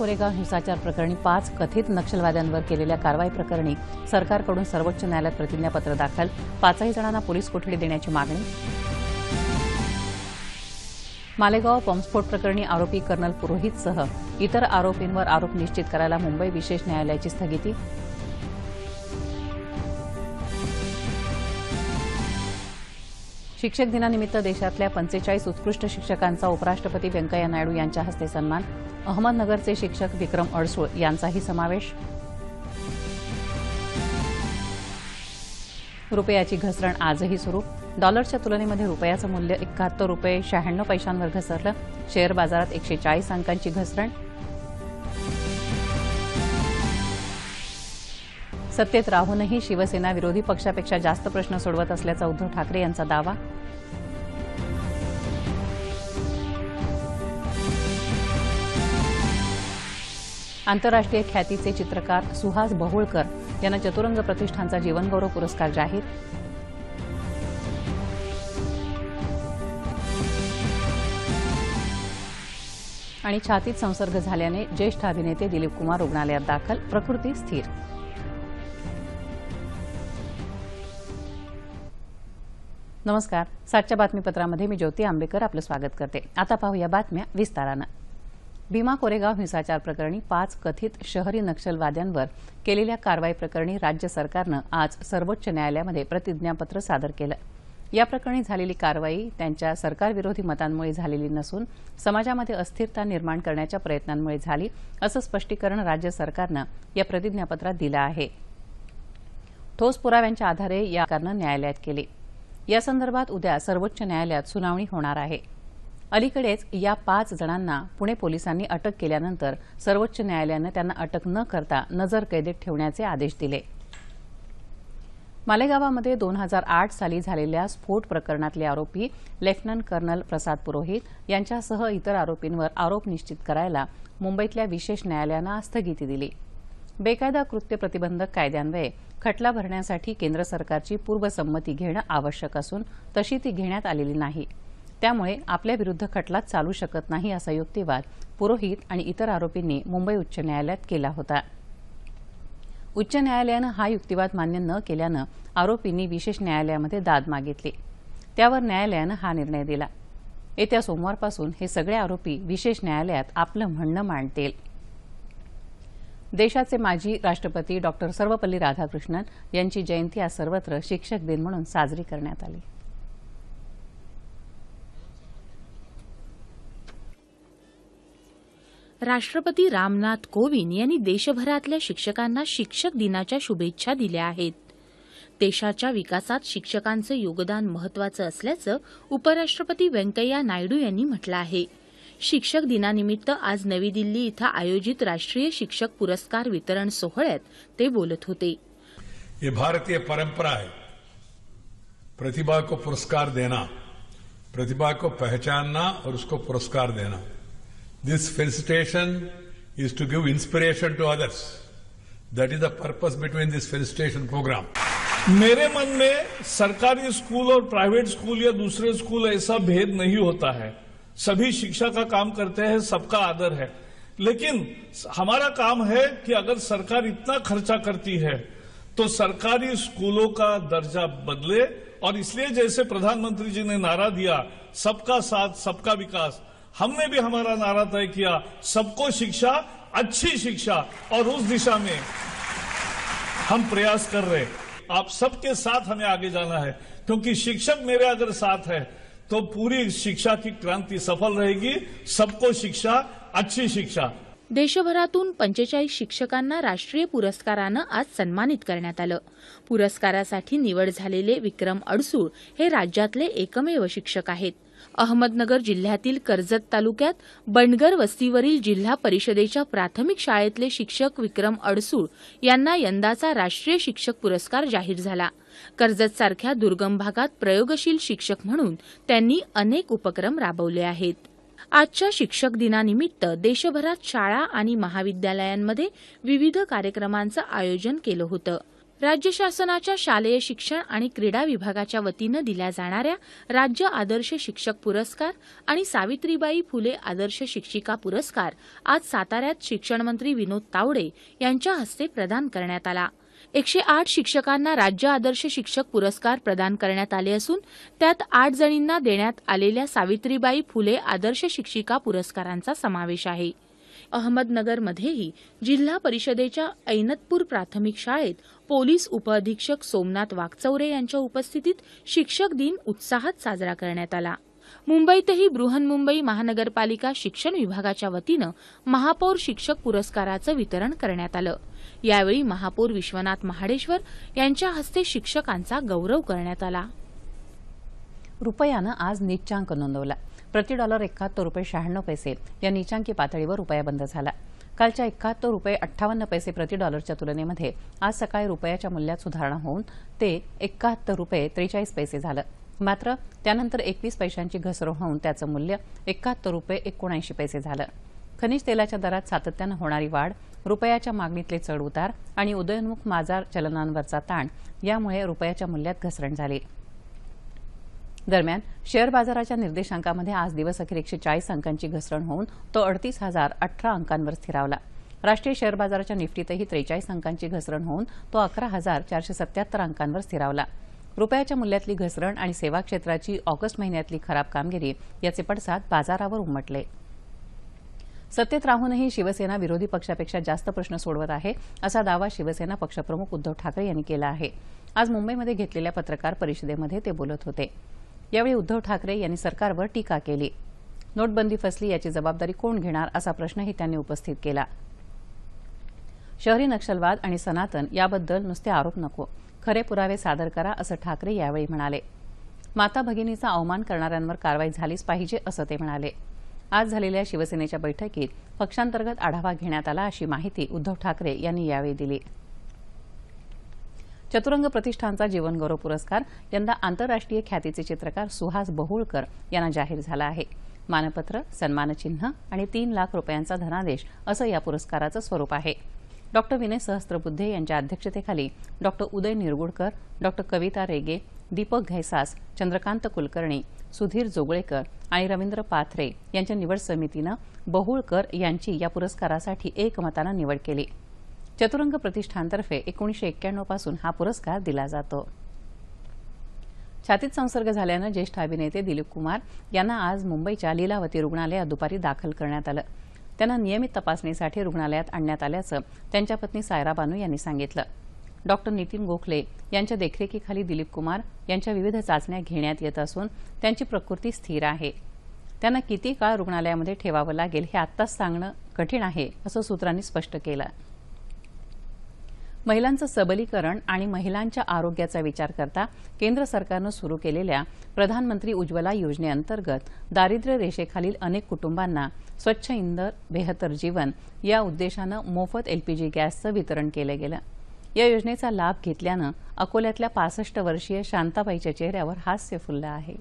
कोरेगाव हिंसाचार प्रकरणी पाच कथित नक्षलवाद्यांवर केलेल्या कारवाई प्रकरणी सरकारकडून सर्वोच्च न्यायालयात प्रतिज्ञापत्र दाखल. पाचही जणांना पोलीस कोठडी देण्याची मागणी. मालेगाव बॉम्बस्फोट प्रकरणी आरोपी कर्नल पुरोहितसह इतर आरोपींवर आरोप निश्चित करायला मुंबई विशेष न्यायालयाची स्थगिती. शिक्षक दिनानिमित्त देशातल्या पंचेचाळीस उत्कृष्ट शिक्षकांचा उपराष्ट्रपती व्यंकय्या नायडू यांच्या हस्ते सन्मान. अहमदनगरचे शिक्षक विक्रम अडसूळ यांचाही समावेश. रुपयाची घसरण आजही सुरू. डॉलरच्या तुलनेमध्ये रुपयाचं मूल्य एकाहत्तर रुपये शहाण्णव पैशांवर घसरलं. शेअर बाजारात एकशे चाळीस अंकांची घसरण. सत्तेत राहूनही शिवसेना विरोधी पक्षापेक्षा जास्त प्रश्न सोडवत असल्याचा उद्धव ठाकरे यांचा दावा. आंतरराष्ट्रीय ख्यातीचे चित्रकार सुहास बहुळकर यांना चतुरंग प्रतिष्ठानचा जीवनगौरव पुरस्कार जाहीर. आणि छातीत संसर्ग झाल्याने ज्येष्ठ अभिनेते दिलीप कुमार रुग्णालयात दाखल प्रकृती स्थिर. नमस्कार. सातच्या बातमीपत्रामध्ये मी ज्योती आंबेकर आपलं स्वागत करते. आता पाहूया बातम्या विस्तारानं. भीमा कोरेगाव हिंसाचार प्रकरणी पाच कथित शहरी नक्षलवाद्यांवर केलेल्या कारवाई प्रकरणी राज्य सरकारनं आज सर्वोच्च न्यायालयामध्ये प्रतिज्ञापत्र सादर केलं. या प्रकरणी झालेली कारवाई त्यांच्या सरकारविरोधी मतांमुळे झालेली नसून समाजामध्ये अस्थिरता निर्माण करण्याच्या प्रयत्नांमुळे झाली असं स्पष्टीकरण राज्य सरकारनं या प्रतिज्ञापत्रात दिलं आहे. ठोस पुराव्यांच्या आधारे या कारनं न्यायालयात केली. यासंदर्भात उद्या सर्वोच्च न्यायालयात सुनावणी होणार आहे. अलीकडेच या पाच जणांना पुणे पोलिसांनी अटक केल्यानंतर सर्वोच्च न्यायालयानं त्यांना अटक न करता नजर कैदेत ठेवण्याचे आदेश दिले. मालेगावामध्ये दोन हजार आठ साली झालेल्या स्फोट प्रकरणातले आरोपी लेफ्टनंट कर्नल प्रसाद पुरोहित यांच्यासह इतर आरोपींवर आरोप निश्चित करायला मुंबईतल्या विशेष न्यायालयानं आज स्थगिती दिली. बेकायदा कृत्य प्रतिबंधक कायद्यान्वये खटला भरण्यासाठी केंद्र सरकारची पूर्वसंमती घेणं आवश्यक असून तशी ती घेण्यात आलेली नाही. त्यामुळे आपल्याविरुद्ध खटला चालू शकत नाही असा युक्तिवाद पुरोहित आणि इतर आरोपींनी मुंबई उच्च न्यायालयात केला होता. उच्च न्यायालयानं हा युक्तिवाद मान्य न केल्यानं आरोपींनी विशेष न्यायालयामध्ये दाद मागितली. त्यावर न्यायालयानं हा निर्णय दिला. येत्या सोमवारपासून हे सगळे आरोपी विशेष न्यायालयात आपलं म्हणणं मांडतील. देशाचे माजी राष्ट्रपती डॉक्टर सर्वपल्ली राधाकृष्णन यांची जयंती आज सर्वत्र शिक्षक दिन म्हणून साजरी करण्यात आली. राष्ट्रपती रामनाथ कोविंद यांनी देशभरातल्या शिक्षकांना शिक्षक दिनाच्या शुभेच्छा दिल्या आहेत. देशाच्या विकासात शिक्षकांचं योगदान महत्वाचं असल्याचं उपराष्ट्रपती व्यंकय्या नायडू यांनी म्हटलं आहे. शिक्षक दिनानिमित्त आज नवी दिल्ली इथं आयोजित राष्ट्रीय शिक्षक पुरस्कार वितरण सोहळ्यात ते बोलत होते. ये भारतीय परंपरा है प्रतिभा को पुरस्कार देना प्रतिभा को पहचानना और उसको पुरस्कार देना. This felicitation is to give inspiration to others that is the purpose between this felicitation programme मेरे मन में सरकारी स्कूल और प्राइवेट स्कूल या दूसरे स्कूल ऐसा भेद नहीं होता है। सभी शिक्षा का काम करते हैं, सबका आदर है। लेकिन हमारा काम है कि अगर सरकार इतना खर्चा करती है तो सरकारी स्कूलों का दर्जा बदले और इसलिए जैसे प्रधानमंत्री जी ने नारा दिया, सबका साथ, सबका विकास। हमने भी हमारा नारा तय किया, सबको शिक्षा, अच्छी शिक्षा और उस दिशा में हम प्रयास कर रहे आप सबके साथ हमें आगे जाना है, क्योंकि शिक्षक मेरे अगर साथ है तो पूरी शिक्षा की क्रांति सफल रहेगी। सबको शिक्षा अच्छी शिक्षा। देशभरातून पंचेचाळीस शिक्षकांना राष्ट्रीय पुरस्कारानं आज सन्मानित करण्यात आलं. पुरस्कारासाठी निवड झालेले विक्रम अडसूळ हे राज्यातले एकमेव शिक्षक आहेत. अहमदनगर जिल्ह्यातील कर्जत तालुक्यात बंडगर वस्तीवरील जिल्हा परिषदेच्या प्राथमिक शाळेतले शिक्षक विक्रम अडसूळ यांना यंदाचा राष्ट्रीय शिक्षक पुरस्कार जाहीर झाला. कर्जत सारख्या दुर्गम भागात प्रयोगशील शिक्षक म्हणून त्यांनी अनेक उपक्रम राबवले आहेत. आजच्या शिक्षक दिनानिमित्त देशभरात शाळा आणि महाविद्यालयांमध्ये विविध कार्यक्रमांचं आयोजन केलं होतं. राज्य शासनाच्या शालेय शिक्षण आणि क्रीडा विभागाच्या वतीनं दिल्या जाणाऱ्या राज्य आदर्श शिक्षक पुरस्कार आणि सावित्रीबाई फुले आदर्श शिक्षिका पुरस्कार आज साताऱ्यात शिक्षणमंत्री विनोद तावडे यांच्या हस्ते प्रदान करण्यात आला. एकशे आठ शिक्षकांना राज्य आदर्श शिक्षक पुरस्कार प्रदान करण्यात आले असून त्यात आठ जणींना देण्यात आलेल्या सावित्रीबाई फुले आदर्श शिक्षिका पुरस्कारांचा समावेश आहे. अहमदनगरमध्येही जिल्हा परिषदेच्या ऐनतपूर प्राथमिक शाळेत पोलीस उपअधीक्षक सोमनाथ वागचौरे यांच्या उपस्थितीत शिक्षक दिन उत्साहात साजरा करण्यात आला. मुंबईतही बृहन्मुंबई महानगरपालिका शिक्षण विभागाच्या वतीनं महापौर शिक्षक पुरस्काराचं वितरण करण्यात आलं. यावेळी महापौर विश्वनाथ महाडेश्वर यांच्या हस्ते शिक्षकांचा गौरव करण्यात आला. रुपयानं आज नीचांक नोंदवला. प्रति डॉलर एकाहत्तर रुपये शहाण्णव पैसे या नीचांकी पातळीवर रुपया बंद झाला. कालच्या एकाहत्तर रुपये अठ्ठावन्न पैसे प्रति डॉलरच्या तुलनेमध्ये आज सकाळी रुपयाच्या मूल्यात सुधारणा होऊन ते एकाहत्तर रुपये त्रेचाळीस पैसे झालं. मात्र त्यानंतर एकवीस पैशांची घसरण होऊन त्याचं मूल्य एकाहत्तर रुपये एकोणऐंशी पैसे झालं. खनिज तेलाच्या दरात सातत्यानं होणारी वाढ रुपयाच्या मागणीतले चढउतार आणि उदयोन्मुख बाजार चलनांवरचा ताण यामुळे रुपयाच्या मूल्यात घसरण झाली. दरम्यान शेअर बाजाराच्या निर्देशांकामध्ये आज दिवसअखेर एकशे चाळीस अंकांची घसरण होऊन तो अडतीस हजार अठरा अंकांवर स्थिरावला. राष्ट्रीय शेअर बाजाराच्या निफ्टीतही त्रेचाळीस अंकांची घसरण होऊन तो अकरा हजार चारशे सत्याहत्तर अंकांवर स्थिरावला. रुपयाच्या मूल्यातली घसरण आणि सेवा क्षेत्राची ऑगस्ट महिन्यातली खराब कामगिरी याचे पडसाद बाजारावर उमटले. सत्तेत राहूनही शिवसेना विरोधी पक्षापेक्षा जास्त प्रश्न सोडवत आहे असा दावा शिवसेना पक्षप्रमुख उद्धव ठाकरे यांनी केला आहे. आज मुंबईमध्ये घेतलेल्या पत्रकार परिषदेमध्ये ते बोलत होते. यावेळी उद्धव ठाकरे यांनी सरकारवर टीका केली. नोटबंदी फसली याची जबाबदारी कोण घेणार असा प्रश्नही त्यांनी उपस्थित केला. शहरी नक्षलवाद आणि सनातन याबद्दल नुसते आरोप नको. खरे पुरावे सादर करा असं ठाकरे यावेळी म्हणाले. माता भगिनीचा अवमान करणाऱ्यांवर कारवाई झालीच पाहिजे असं ते म्हणाले. आज झालेल्या शिवसेनेच्या बैठकीत पक्षांतर्गत आढावा घेण्यात आला अशी माहिती उद्धव ठाकरे यांनी यावेळी दिली. चतुरंग प्रतिष्ठानचा जीवनगौरव पुरस्कार यंदा आंतरराष्ट्रीय ख्यातीचे चित्रकार सुहास बहुळकर यांना जाहीर झाला आहे. मानपत्र सन्मानचिन्ह आणि तीन लाख रुपयांचा धनादेश असं या पुरस्काराचं स्वरूप आहे. डॉक्टर विनय सहस्त्रबुद्धे यांच्या अध्यक्षतेखाली डॉक्टर उदय निरगुडकर डॉक्टर कविता रेगे दीपक घैसास चंद्रकांत कुलकर्णी सुधीर जोगळेकर आणि रवींद्र पाथरे यांच्या निवड समितीनं बहुळकर यांची या पुरस्कारासाठी एकमतानं निवड केली. चतुरंग प्रतिष्ठानतर्फे एकोणीशे एक्क्याण्णवपासून हा पुरस्कार दिला जातो. छातीत संसर्ग झाल्यानं ज्येष्ठ अभिनेते दिलीप कुमार यांना आज मुंबईच्या लीलावती रुग्णालयात दुपारी दाखल करण्यात आलं. त्यांना नियमित तपासणीसाठी रुग्णालयात आणण्यात आल्याचं त्यांच्या पत्नी सायरा बानू यांनी सांगितलं. डॉक्टर नितीन गोखले यांच्या देखरेखीखाली दिलीप कुमार यांच्या विविध चाचण्या घेण्यात येत असून त्यांची प्रकृती स्थिर आहे. त्यांना किती काळ रुग्णालयामध्ये ठेवावं लागेल हे आत्ताच सांगणं कठीण आहे असं सूत्रांनी स्पष्ट केलं. महिलांचं सबलीकरण आणि महिलांच्या आरोग्याचा विचार करता केंद्र सरकारनं सुरू केलेल्या प्रधानमंत्री उज्ज्वला योजनेअंतर्गत दारिद्र्य रेषेखालील अनेक कुटुंबांना स्वच्छ इंधन बेहतर जीवन या उद्देशानं मोफत एलपीजी गॅसचं वितरण केलं गेलं. या योजनेचा लाभ घेतल्यानं अकोल्यातल्या पासष्ट वर्षीय शांताबाईच्या चेहऱ्यावर हास्य फुललं आहे.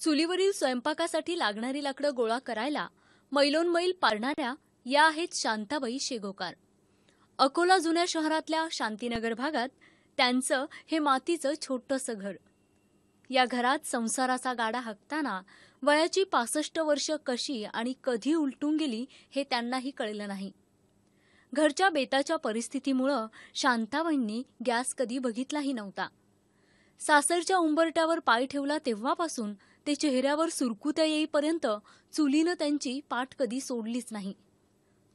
चुलीवरील स्वयंपाकासाठी लागणारी लाकडं गोळा करायला मैलोनमैल पारणाऱ्या या आहेत शांताबाई शेगोकार. अकोला जुन्या शहरातल्या शांतीनगर भागात त्यांचं हे मातीचं छोटंसं घर. या घरात संसाराचा गाडा हाकताना वयाची पासष्ट वर्ष कशी आणि कधी उलटून गेली हे त्यांनाही कळलं नाही. घरच्या बेताच्या परिस्थितीमुळं शांताबाईंनी गॅस कधी बघितलाही नव्हता. सासरच्या उंबरट्यावर पाय ठेवला तेव्हापासून ते चेहऱ्यावर सुरकुत्या येईपर्यंत चुलीनं त्यांची पाठ कधी सोडलीच नाही.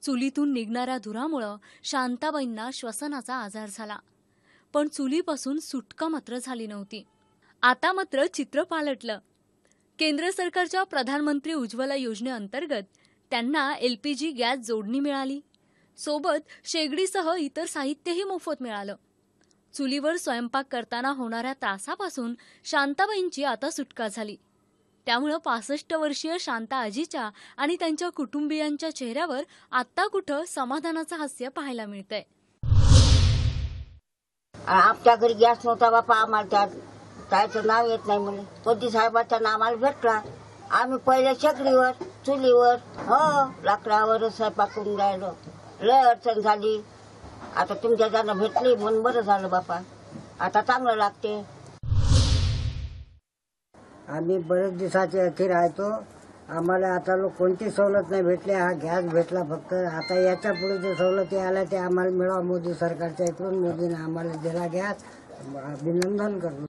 चुलीतून निघणाऱ्या धुरामुळं शांताबाईंना श्वसनाचा आजार झाला. पण चुलीपासून सुटका मात्र झाली नव्हती. आता मात्र चित्र पालटलं. केंद्र सरकारच्या प्रधानमंत्री उज्ज्वला योजनेअंतर्गत त्यांना एल पी जी गॅस जोडणी मिळाली. सोबत शेगडीसह इतर साहित्यही मोफत मिळालं. चुलीवर स्वयंपाक करताना होणाऱ्या त्रासापासून शांताबाईंची आता सुटका झाली. त्यामुळं पासष्ट वर्षीय शांता आजीच्या आणि त्यांच्या कुटुंबियांच्या चेहऱ्यावर आत्ता कुठं समाधानाचं हास्य पाहायला मिळतंय. आमच्या घरी गॅस नव्हता बापा आम्हाला त्या त्याचं नाव येत नाही म्हणे. मोदी साहेबाचा नाव आम्हाला भेटला. आम्ही पहिले शेकडीवर चुलीवर हो लाकडावर स्वयंपाक करून राहिलो. लय अडचण झाली. आता तुमच्या ज्यांना भेटली म्हणून बरं झालं बापा. आता चांगलं लागते. आम्ही बरेच दिवसाचे अखेर राहतो. आम्हाला आता लोक कोणती सवलत नाही भेटली हा गॅस भेटला फक्त. आता याच्यापुढे जे सवलती आल्या ते आम्हाला मिळावं मोदी सरकारच्या इकडून. मोदीने आम्हाला दिला गॅस. अभिनंदन करतो.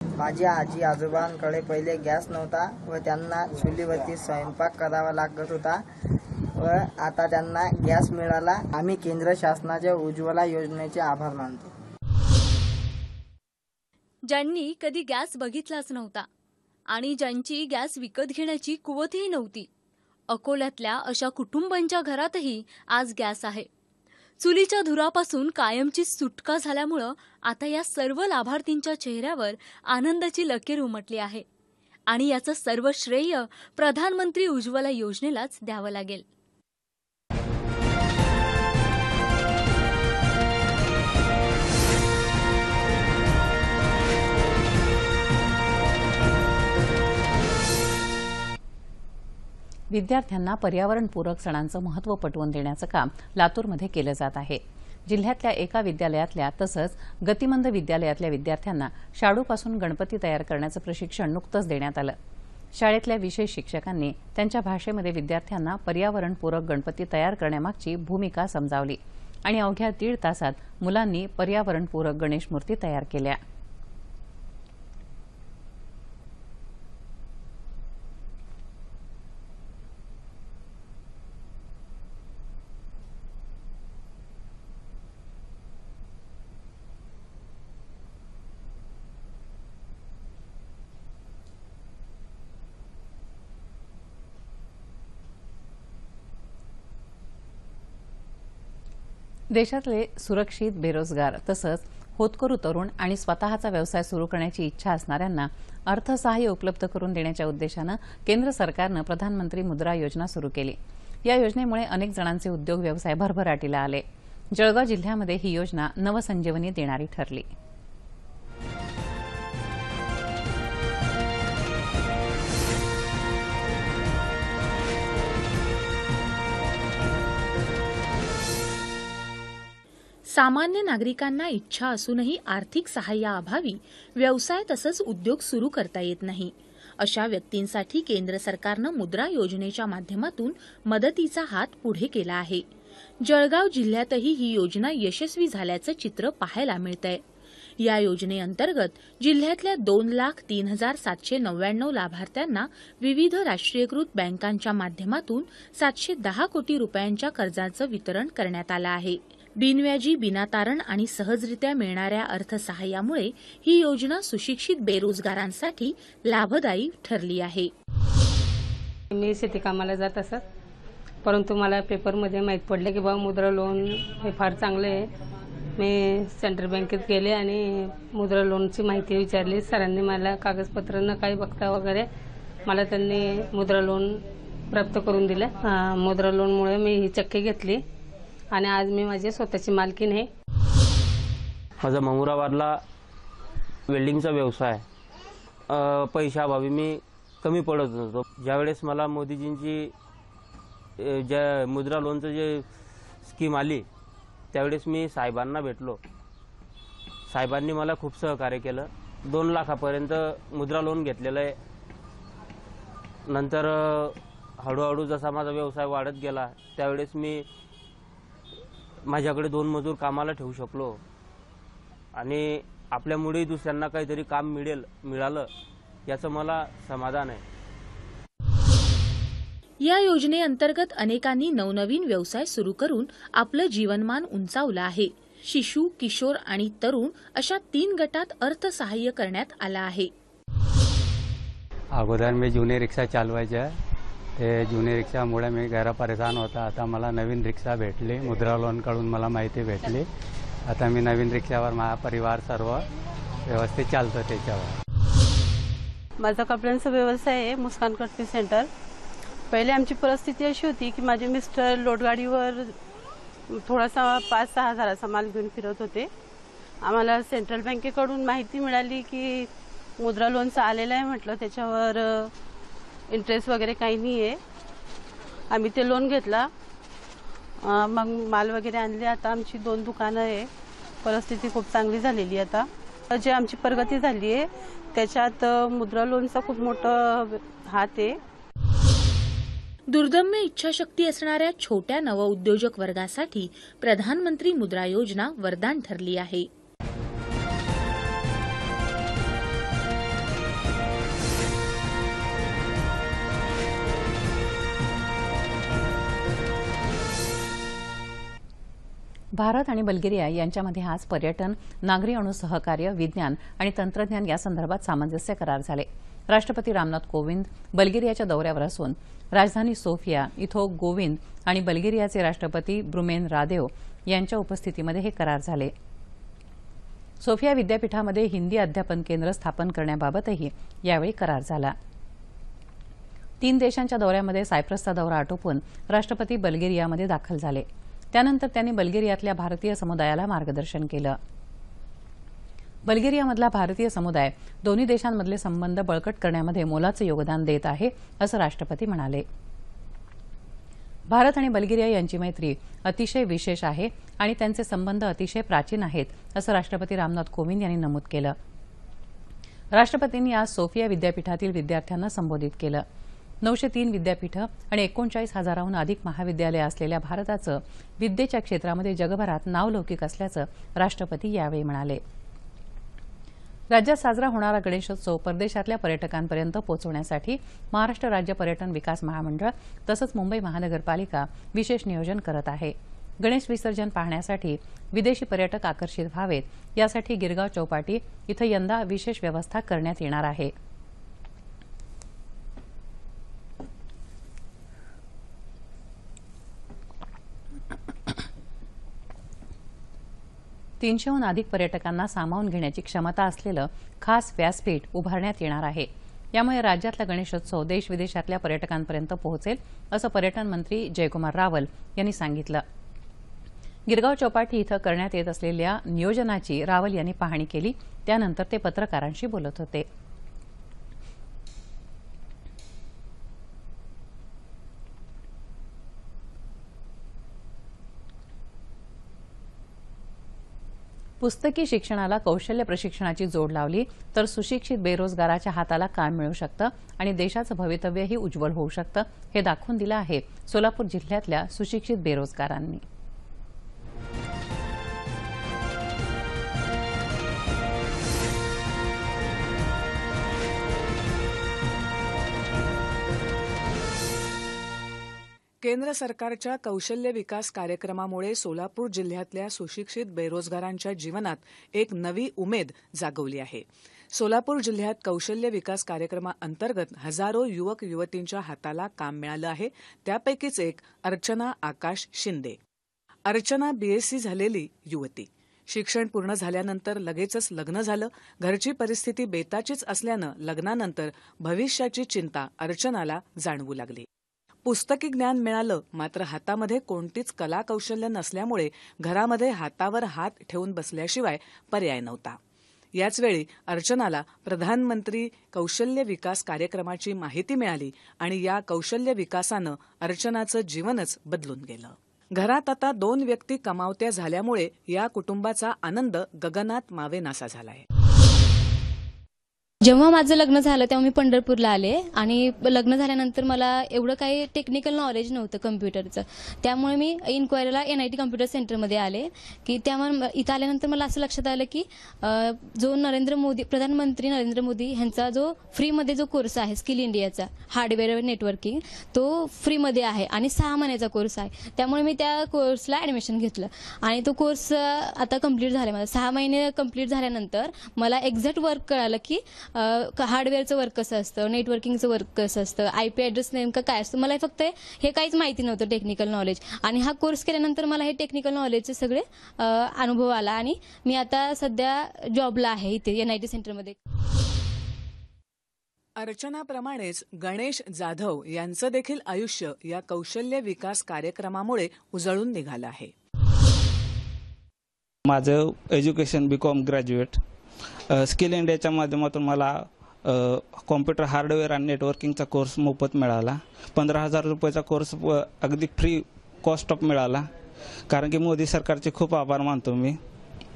माझ्या आजी आजोबांकडे पहिले गॅस नव्हता व त्यांना चुलीवरती स्वयंपाक करावा लागत होता व आता त्यांना गॅस मिळाला. आम्ही केंद्र शासनाच्या उज्ज्वला योजनेचे आभार मानतो. ज्यांनी कधी गॅस बघितलाच नव्हता आणि ज्यांची गॅस विकत घेण्याची कुवतही नव्हती. अकोल्यातल्या अशा कुटुंबांच्या घरातही आज गॅस आहे. चुलीच्या धुरापासून कायमची सुटका झाल्यामुळं आता या सर्व लाभार्थींच्या चेहऱ्यावर आनंदाची लकीर उमटली आहे आणि याचं सर्व श्रेय प्रधानमंत्री उज्ज्वला योजनेलाच द्यावं लागेल. विद्यार्थ्यांना पर्यावरणपूरक सणांचं महत्त्व पटवून देण्याचं काम लातूरमध्ये केलं जात आहे. जिल्ह्यातल्या एका विद्यालयातल्या तसंच गतिमंद विद्यालयातल्या विद्यार्थ्यांना शाडूपासून गणपती तयार करण्याचं प्रशिक्षण नुकतंच देण्यात आलं. शाळेतल्या विशेष शिक्षकांनी त्यांच्या भाषेमध्ये विद्यार्थ्यांना पर्यावरणपूरक गणपती तयार करण्यामागची भूमिका समजावली आणि अवघ्या दीड तासात मुलांनी पर्यावरणपूरक गणेश मूर्ती तयार केल्या. देशातले सुरक्षित बेरोजगार तसंच होतकरू तरुण आणि स्वतःचा व्यवसाय सुरू करण्याची इच्छा असणाऱ्यांना अर्थसहाय्य उपलब्ध करून देण्याच्या उद्देशानं केंद्र सरकारनं प्रधानमंत्री मुद्रा योजना सुरू केली. या योजनेमुळे अनेक जणांचे उद्योग व्यवसाय भरभराटीला आले. जळगाव जिल्ह्यामध्ये ही योजना नवसंजीवनी देणारी ठरली. सामान्य नागरिकांना इच्छा असूनही आर्थिक सहाय्याअभावी व्यवसाय तसंच उद्योग सुरू करता येत नाही. अशा व्यक्तींसाठी केंद्र सरकारनं मुद्रा योजनेच्या माध्यमातून मदतीचा हात पुढे केला आहे. जळगाव जिल्ह्यातही ही योजना यशस्वी झाल्याचं चित्र पाहायला मिळतंय. या योजनेअंतर्गत जिल्ह्यातल्या दोन लाख तीन हजार सातशे नव्याण्णव लाभार्थ्यांना विविध राष्ट्रीयकृत बँकांच्या माध्यमातून सातशे दहा कोटी रुपयांच्या कर्जाचं वितरण करण्यात आलं आहे. बिनव्याजी बिनातारण आणि सहजरित्या मिळणाऱ्या अर्थसहाय्यामुळे ही योजना सुशिक्षित बेरोजगारांसाठी लाभदायी ठरली आहे. मी शेती कामाला जात असत परंतु मला पेपरमध्ये माहीत पडले की बाबा मुद्रा लोन हे फार चांगले आहे. मी सेंट्रल बँकेत गेले आणि मुद्रा लोनची माहिती विचारली. सरांनी मला कागदपत्र न काही बघता वगैरे मला त्यांनी मुद्रा लोन प्राप्त करून दिलं. मुद्रा लोनमुळे मी ही चक्की घेतली. आणि आज मी माझी स्वतःची मालकीन आहे. माझा मंगुराबादला वेल्डिंगचा व्यवसाय पैशाअभावी मी कमी पडत होतो. ज्यावेळेस मला मोदीजींची ज्या मुद्रा लोनचं जे स्कीम आली त्यावेळेस मी साहेबांना भेटलो. साहेबांनी मला खूप सहकार्य केलं. दोन लाखापर्यंत मुद्रा लोन घेतलेलं आहे. नंतर हळूहळू जसा माझा व्यवसाय वाढत गेला त्यावेळेस मी माझ्याकडे दोन मजूर कामाला ठेवू शकलो. आणि आपल्यामुळेही दुसऱ्यांना काहीतरी काम मिळेल मिळालं याचं मला समाधान आहे. या योजनेअंतर्गत अनेकांनी नवनवीन व्यवसाय सुरू करून आपलं जीवनमान उंचावलं आहे. शिशु किशोर आणि तरुण अशा तीन गटात अर्थसहाय्य करण्यात आलं आहे. अगोदर मी जुनी रिक्षा चालवायच्या ते जुनी रिक्षामुळे मी घरा परेशान होता. आता मला नवीन रिक्षा भेटली. मुद्रा लोनकडून मला माहिती भेटली. आता मी नवीन रिक्षावर माझा परिवार सर्व व्यवस्थित चालतो त्याच्यावर. माझा कपड्यांचा व्यवसाय आहे मुस्कान कटपी सेंटर पहिले आमची परिस्थिती अशी होती की माझे मिस्टर लोटगाडीवर थोडासा पाच सहा हजाराचा माल घेऊन फिरत होते. आम्हाला सेंट्रल बँकेकडून माहिती मिळाली की मुद्रा लोनचं आलेलं आहे म्हटलं. त्याच्यावर इंटरेस्ट वगैरे काही नाही आहे आम्ही ते लोन घेतला. मग माल वगैरे आणले. आता आमची दोन दुकानं आहे. परिस्थिती खूप चांगली झालेली आहे आता. जे आमची प्रगती झाली आहे त्याच्यात मुद्रा लोनचा खूप मोठं हात आहे. दुर्दम्य इच्छाशक्ती असणाऱ्या छोट्या नवउद्योजक वर्गासाठी प्रधानमंत्री मुद्रा योजना वरदान ठरली आहे. भारत आणि बल्गेरिया यांच्यामध्ये आज पर्यटन नागरी अणुसहकार्य विज्ञान आणि तंत्रज्ञान या संदर्भात सामंजस्य करार झाले. राष्ट्रपती रामनाथ कोविंद बल्गेरियाच्या दौऱ्यावर असून राजधानी सोफिया इथं गोविंद आणि बल्गेरियाचे राष्ट्रपती ब्रुमेन रादेव यांच्या उपस्थितीमध्ये हे करार झाले. सोफिया विद्यापीठामध्ये हिंदी अध्यापन केंद्र स्थापन करण्याबाबतही यावेळी करार झाला. तीन देशांच्या दौऱ्यामध्ये सायप्रसचा दौरा आटोपून राष्ट्रपती बल्गेरियामध्ये दाखल झाले. त्यानंतर त्यांनी बल्गेरियातल्या भारतीय समुदायाला मार्गदर्शन केलं. बल्गेरियामधला भारतीय समुदाय दोन्ही देशांमधले संबंध बळकट करण्यामध्ये मोलाचं योगदान देत आहे असं राष्ट्रपती म्हणाले. भारत आणि बल्गेरिया यांची मैत्री अतिशय विशेष आहे आणि त्यांचे संबंध अतिशय प्राचीन आहेत असं राष्ट्रपती रामनाथ कोविंद यांनी नमूद केलं. राष्ट्रपतींनी आज सोफिया विद्यापीठातील विद्यार्थ्यांना संबोधित केलं. नऊशे तीन विद्यापीठं आणि एकोणचाळीस हजाराहून अधिक महाविद्यालयं असलेल्या भारताचं विद्येच्या क्षेत्रामध्ये जगभरात नावलौकिक असल्याचं राष्ट्रपती यावेळी म्हणाले. राज्यात साजरा होणारा गणेशोत्सव परदेशातल्या पर्यटकांपर्यंत पोहोचवण्यासाठी महाराष्ट्र राज्य पर्यटन विकास महामंडळ तसंच मुंबई महानगरपालिका विशेष नियोजन करत आहे. गणेश विसर्जन पाहण्यासाठी विदेशी पर्यटक आकर्षित व्हावेत यासाठी गिरगाव चौपाटी इथं यंदा विशेष व्यवस्था करण्यात येणार आहे. तीनशेहून अधिक पर्यटकांना सामावून घेण्याची क्षमता असलेलं खास व्यासपीठ उभारण्यात येणार आहे. यामुळे राज्यातला गणेशोत्सव देश विदेशातल्या पर्यटकांपर्यंत पोहोचेल असं पर्यटन मंत्री जयकुमार रावल यांनी सांगितलं. गिरगाव चौपाटी इथं करण्यात येत असलेल्या नियोजनाची रावल यांनी पाहणी केली. त्यानंतर ते पत्रकारांशी बोलत होते. पुस्तकी शिक्षणाला कौशल्य प्रशिक्षणाची जोड लावली तर सुशिक्षित बेरोजगाराच्या हाताला काम मिळू शकतं आणि देशाचं भवितव्यही उज्ज्वल होऊ शकतं हे दाखवून दिलं आहे सोलापूर जिल्ह्यातल्या सुशिक्षित बेरोजगारांनी. केंद्र सरकारच्या कौशल्य विकास कार्यक्रमामुळे सोलापूर जिल्ह्यातल्या सुशिक्षित बेरोजगारांच्या जीवनात एक नवी उमेद जागवली आहे. सोलापूर जिल्ह्यात कौशल्य विकास कार्यक्रमाअंतर्गत हजारो युवक युवतींच्या हाताला काम मिळालं आहे. त्यापैकीच एक अर्चना आकाश शिंदे. अर्चना बीएससी झालेली युवती. शिक्षण पूर्ण झाल्यानंतर लगेचच लग्न झालं. घरची परिस्थिती बेताचीच असल्यानं लग्नानंतर भविष्याची चिंता अर्चनाला जाणवू लागली. पुस्तकी ज्ञान मिळालं मात्र हातामध्ये कोणतीच कला कौशल्य नसल्यामुळे घरामध्ये हातावर हात ठेवून बसल्याशिवाय पर्याय नव्हता. याचवेळी अर्चनाला प्रधानमंत्री कौशल्य विकास कार्यक्रमाची माहिती मिळाली आणि या कौशल्य विकासानं अर्चनाचं जीवनच बदलून गेलं. घरात आता दोन व्यक्ती कमावत्या झाल्यामुळे या कुटुंबाचा आनंद गगनात मावेनासा झालाय. जेव्हा माझं लग्न झालं तेव्हा मी पंढरपूरला आले आणि लग्न झाल्यानंतर मला एवढं काही टेक्निकल नॉलेज नव्हतं कम्प्युटरचं त्यामुळे मी इन्क्वायरीला एन आय टी कम्प्युटर सेंटरमध्ये आले. की त्यामुळे इथं आल्यानंतर मला असं लक्षात आलं की जो नरेंद्र मोदी प्रधानमंत्री नरेंद्र मोदी ह्यांचा जो फ्रीमध्ये जो कोर्स आहे स्किल इंडियाचा हार्डवेअर नेटवर्किंग तो फ्रीमध्ये आहे आणि सहा महिन्याचा कोर्स आहे. त्यामुळे मी त्या कोर्सला ॲडमिशन घेतलं. आणि तो कोर्स आता कंप्लीट झाला माझा सहा महिने कंप्लीट झाल्यानंतर मला एक्झॅक्ट वर्क कळालं की हार्डवेअरचं वर्क कसं असतं? नेटवर्किंगचं वर्क कसं असतं? आय पी ॲड्रेस नेमकं काय असतं? मला फक्त हे काहीच माहिती नव्हतं टेक्निकल नॉलेज आणि हा कोर्स केल्यानंतर मला हे टेक्निकल नॉलेजचे सगळे अनुभव आला. आणि मी आता सध्या जॉबला आहे इथे एन आय टी सेंटरमध्ये अर्चनाप्रमाणेच गणेश जाधव यांचं देखील आयुष्य या कौशल्य विकास कार्यक्रमामुळे उजळून निघालं आहे. माझं education B com graduate skill इंडियाच्या माध्यमातून मला कॉम्प्युटर हार्डवेअर आणि नेटवर्किंगचा कोर्स मोफत मिळाला. पंधरा हजार रुपयाचा कोर्स अगदी फ्री कॉस्ट ऑफ मिळाला. कारण की मोदी सरकारचे खूप आभार मानतो मी.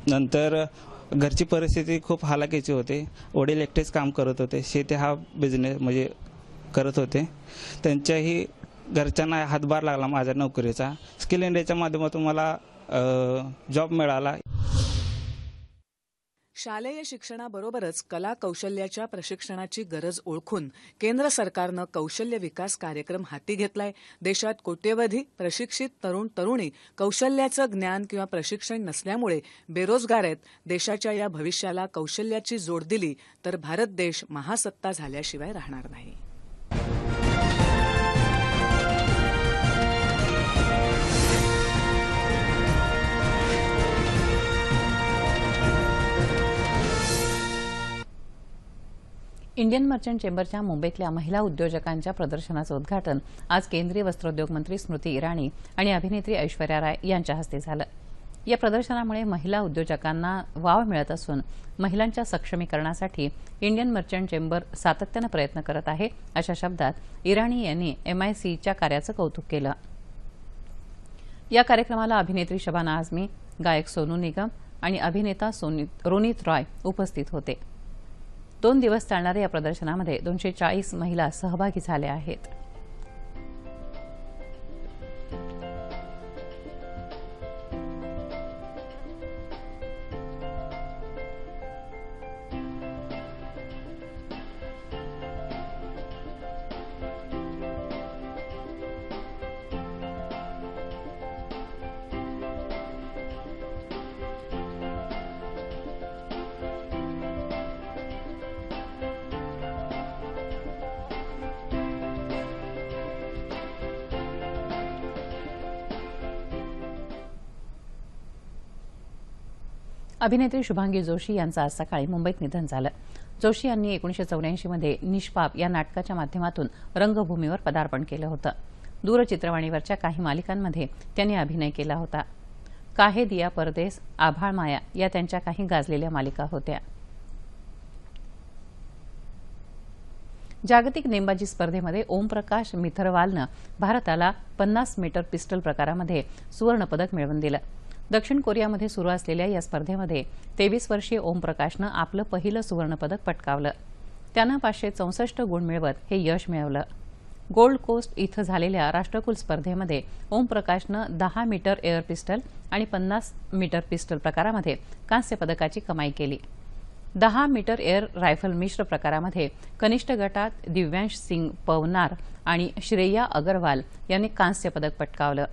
नंतर घरची परिस्थिती खूप हालाकीची होती. वडील एकटेच काम करत होते. शेती हा बिझनेस म्हणजे करत होते. त्यांच्याही घरच्यांना हातभार लागला माझ्या नोकरीचा. स्किल इंडियाच्या माध्यमातून मला जॉब मिळाला. शालेय शिक्षणाबरोबरच कला कौशल्याच्या प्रशिक्षणाची गरज ओळखून केंद्र सरकारनं कौशल्य विकास कार्यक्रम हाती घेतलाय. देशात कोट्यवधी प्रशिक्षित तरुण तरुणी कौशल्याचं ज्ञान किंवा प्रशिक्षण नसल्यामुळे बेरोजगार आहेत. देशाच्या या भविष्याला कौशल्याची जोड दिली तर भारत देश महासत्ता झाल्याशिवाय राहणार नाही. इंडियन मर्चंट चेंबरच्या मुंबईतल्या महिला उद्योजकांच्या प्रदर्शनाचं उद्घाटन आज केंद्रीय वस्त्रोद्योग मंत्री स्मृती इराणी आणि अभिनेत्री ऐश्वर्या राय यांच्या हस्ते झालं. या प्रदर्शनामुळे महिला उद्योजकांना वाव मिळत असून महिलांच्या सक्षमीकरणासाठी इंडियन मर्चंट चेंबर सातत्यानं प्रयत्न करत आहे अशा शब्दात इराणी यांनी एमआयसीच्या कार्याचं कौतुक केलं. या कार्यक्रमाला अभिनेत्री शबाना आझमी गायक सोनू निगम आणि अभिनेता रोनित रॉय उपस्थित होते. दोन दिवस चालणाऱ्या या प्रदर्शनामध्ये दोनशे चाळीस महिला सहभागी झाल्या आहेत. अभिनेत्री शुभांगी जोशी यांचं आज सकाळी मुंबईत निधन झालं. जोशी यांनी एकोणीशे चौऱ्याऐंशीमध्ये निष्पाप या नाटकाच्या माध्यमातून रंगभूमीवर पदार्पण केलं होतं. दूरचित्रवाणीवरच्या काही मालिकांमध्ये त्यांनी अभिनय केला होता. काहे दिया परदेस आभाळ माया या त्यांच्या काही गाजलेल्या मालिका होत्या. जागतिक नेमबाजी स्पर्धेमध्ये ओमप्रकाश मिथरवालनं भारताला पन्नास मीटर पिस्टल प्रकारामध्ये सुवर्णपदक मिळवून दिलं. दक्षिण कोरियामध्ये सुरू असलेल्या या स्पर्धेमध्ये तेवीस वर्षीय ओमप्रकाशनं आपलं पहिलं सुवर्णपदक पटकावलं. त्यानं पाचशे चौसष्ट गुण मिळवत हे यश मिळवलं. गोल्ड कोस्ट इथं झालेल्या राष्ट्रकुल स्पर्धेमध्ये ओमप्रकाशनं दहा मीटर एअर पिस्टल आणि पन्नास मीटर पिस्टल प्रकारामध्ये कांस्य पदकाची कमाई केली. दहा मीटर एअर रायफल मिश्र प्रकारामध्ये कनिष्ठ गटात दिव्यांश सिंग पवनार आणि श्रेया अगरवाल यांनी कांस्य पदक पटकावलं.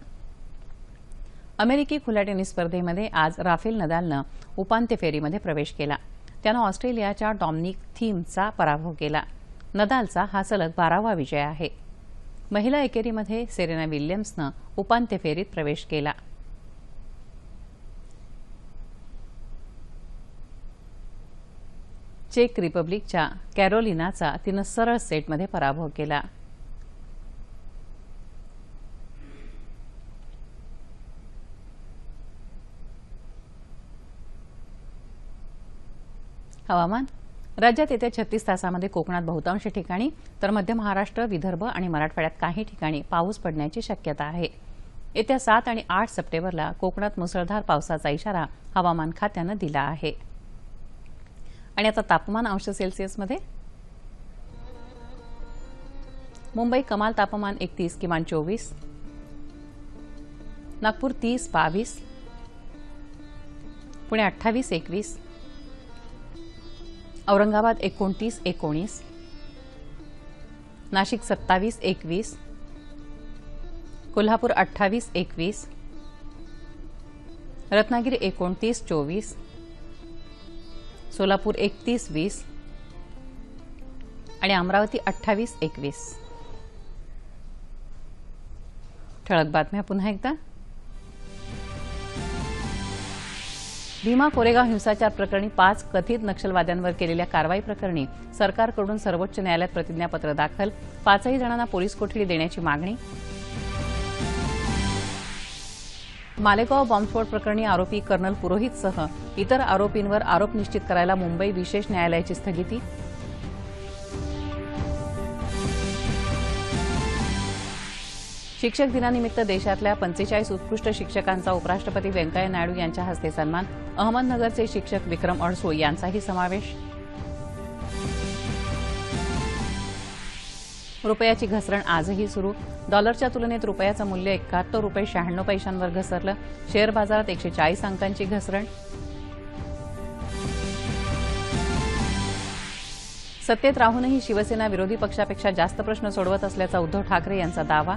अमेरिकी खुल्या टेनिस स्पर्धेमध्ये आज राफेल नदालनं उपांत्य फेरीमध्ये प्रवेश केला. त्यानं ऑस्ट्रेलियाच्या डॉमनिक थीमचा पराभव केला. नदालचा हा सलग बारावा विजय आहे. महिला एकेरीमध्ये सेरेना विल्यम्सनं उपांत्य फेरीत प्रवेश केला. चेक रिपब्लिकच्या कॅरोलिनाचा तिनं सरळ सेटमध्ये पराभव केला. हवामान? राज्यात येत्या छत्तीस तासामध्ये कोकणात बहुतांश ठिकाणी तर मध्य महाराष्ट्र विदर्भ आणि मराठवाड्यात काही ठिकाणी पाऊस पडण्याची शक्यता आहे. येत्या सात आणि आठ सप्टेंबरला कोकणात मुसळधार पावसाचा इशारा हवामान खात्यानं दिला आहे. आणि आता तापमान अंश सेल्सिअसमध्ये? मुंबई कमाल तापमान एकतीस किमान चोवीस. नागपूर तीस बावीस. पुणे अठ्ठावीस एकवीस. औरंगाबाद एकोणतीस एकोणीस नाशिक सत्तावीस एकवीस कोल्हापूर अठ्ठावीस एकवीस रत्नागिरी एकोणतीस चोवीस सोलापूर एकतीस वीस आणि अमरावती अठ्ठावीस एकवीस. ठळक बातम्या पुन्हा एकदा. भीमा कोरेगाव हिंसाचार प्रकरणी पाच कथित नक्षलवाद्यांवर केलेल्या कारवाई प्रकरणी सरकारकडून सर्वोच्च न्यायालयात प्रतिज्ञापत्र दाखल. पाचही जणांना पोलीस कोठडी देण्याची मागणी. मालेगाव बॉम्बस्फोट प्रकरणी आरोपी कर्नल पुरोहितसह इतर आरोपींवर आरोप निश्चित करायला मुंबई विशेष न्यायालयाची स्थगिती. शिक्षक दिनानिमित्त देशातल्या पंचेचाळीस उत्कृष्ट शिक्षकांचा उपराष्ट्रपती व्यंकय्या नायडू यांच्या हस्ते सन्मान अहमदनगरचे शिक्षक विक्रम अडसूळ यांचाही समावेश. रुपयाची घसरण आजही सुरू. डॉलरच्या तुलनेत रुपयाचं मूल्य एकाहत्तर रुपये शहाण्णव पैशांवर घसरलं. शेअर बाजारात एकशे चाळीस अंकांची घसरण. सत्तेत राहूनही शिवसेना विरोधी पक्षापेक्षा जास्त प्रश्न सोडवत असल्याचा उद्धव ठाकरे यांचा दावा.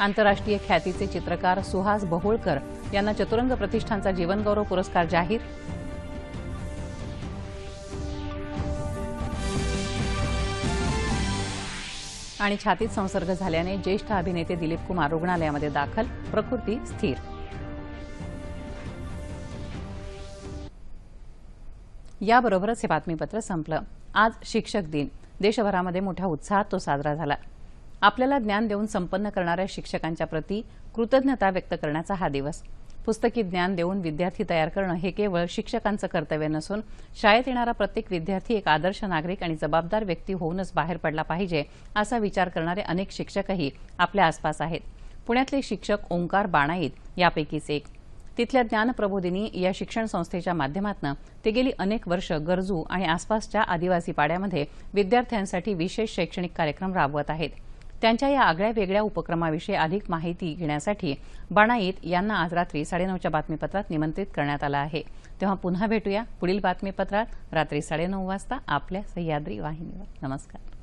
आंतरराष्ट्रीय ख्यातीचे चित्रकार सुहास बहोळकर यांना चतुरंग प्रतिष्ठानचा जीवनगौरव पुरस्कार जाहीर. आणि छातीत संसर्ग झाल्याने ज्येष्ठ अभिनेते दिलीप कुमार रुग्णालयामध्ये दाखल. प्रकृती स्थिर. याबरोबरच हे बातमीपत्र संपलं. आज शिक्षक दिन. देशभरामध्ये मोठ्या उत्साहात तो साजरा झाला. आपल्याला ज्ञान देऊन संपन्न करणाऱ्या शिक्षकांच्या प्रती कृतज्ञता व्यक्त करण्याचा हा दिवस. पुस्तकी ज्ञान देऊन विद्यार्थी तयार करणं हे केवळ शिक्षकांचं कर्तव्य नसून शाळेत येणारा प्रत्येक विद्यार्थी एक आदर्श नागरिक आणि जबाबदार व्यक्ती होऊनच बाहेर पडला पाहिजे असा विचार करणारे अनेक शिक्षकही आपल्या आसपास आहेत. पुण्यातले शिक्षक ओंकार बाणाईत यापैकीच एक. तिथल्या ज्ञानप्रबोधिनी या शिक्षण संस्थेच्या माध्यमातून ते गेली अनेक वर्ष गरजू आणि आसपासच्या आदिवासी पाड्यामध्ये विद्यार्थ्यांसाठी विशेष शैक्षणिक कार्यक्रम राबवत आहेत. त्यांच्या या आगळ्या वेगळ्या उपक्रमाविषयी अधिक माहिती घेण्यासाठी बाणाईत यांना आज रात्री साडेनऊच्या बातमीपत्रात निमंत्रित करण्यात आलं आहे. तेव्हा पुन्हा भेटूया पुढील बातमीपत्रात. रात्री साडेनऊ वाजता आपल्या सह्याद्री वाहिनीवर. नमस्कार.